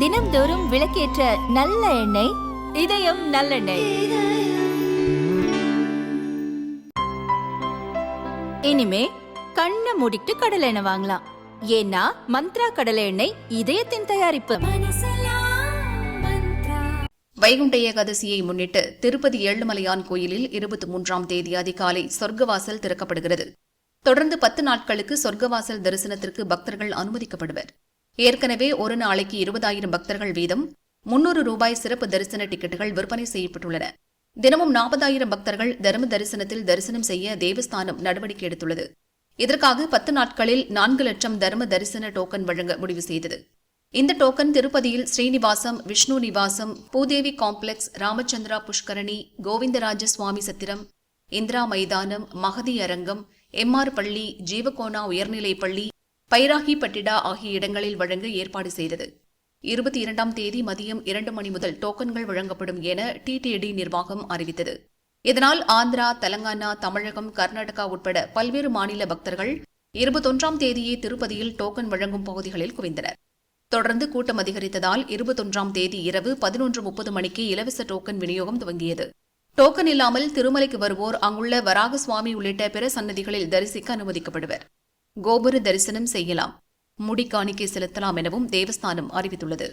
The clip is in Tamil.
தினம்தோறும் விளக்கேற்ற நல்ல எண்ணெய் இதயம் நல்லெண்ணெய். இனிமே கண்ணை மூடிட்டு கடலை எண்ணெய் வாங்கலாம். ஏன்னா மந்த்ரா கடலை எண்ணெய் இதயத்தின் தயாரிப்பு. வைகுண்ட ஏகாதசியை முன்னிட்டு திருப்பதி ஏழுமலையான் கோயிலில் இருபத்தி மூன்றாம் தேதி அதிகாலை சொர்க்கவாசல் திறக்கப்படுகிறது. தொடர்ந்து பத்து நாட்களுக்கு சொர்க்கவாசல் தரிசனத்திற்கு பக்தர்கள் அனுமதிக்கப்படுவர். ஏற்கனவே ஒரு நாளைக்கு இருபதாயிரம் பக்தர்கள் வீதம் முன்னூறு ரூபாய் சிறப்பு தரிசன டிக்கெட்டுகள் விற்பனை செய்யப்பட்டுள்ளன. தினமும் நாற்பதாயிரம் பக்தர்கள் தர்ம தரிசனத்தில் தரிசனம் செய்ய தேவஸ்தானம் நடவடிக்கை எடுத்துள்ளது. இதற்காக பத்து நாட்களில் நான்கு லட்சம் தர்ம தரிசன டோக்கன் வழங்க முடிவு செய்தது. இந்த டோக்கன் திருப்பதியில் ஸ்ரீனிவாசம் விஷ்ணு நிவாசம் பூதேவி காம்ப்ளெக்ஸ் ராமச்சந்திரா புஷ்கரணி கோவிந்தராஜ சுவாமி சத்திரம் இந்திரா மைதானம் மகதி அரங்கம் எம்ஆர் பள்ளி ஜீவகோனா உயர்நிலைப் பள்ளி பைராகி பட்டிடா ஆகிய இடங்களில் வழங்க ஏற்பாடு செய்தது. இருபத்தி இரண்டாம் தேதி மதியம் இரண்டு மணி முதல் டோக்கன்கள் வழங்கப்படும் என டிடிடி நிர்வாகம் அறிவித்தது. இதனால் ஆந்திரா தெலங்கானா தமிழகம் கர்நாடகா உட்பட பல்வேறு மாநில பக்தர்கள் இருபத்தொன்றாம் தேதியே திருப்பதியில் டோக்கன் வழங்கும் பகுதிகளில் குவிந்தனர். தொடர்ந்து கூட்டம் அதிகரித்ததால் இருபத்தொன்றாம் தேதி இரவு பதினொன்று முப்பது மணிக்கு இலவச டோக்கன் விநியோகம் துவங்கியது. டோக்கன் இல்லாமல் திருமலைக்கு வருவோர் அங்குள்ள வராக சுவாமி உள்ளிட்ட பிற சன்னதிகளில் தரிசிக்க அனுமதிக்கப்படுவர். கோபுர தரிசனம் செய்யலாம். முடி காணிக்கை செலுத்தலாம் எனவும் தேவஸ்தானம் அறிவித்துள்ளது.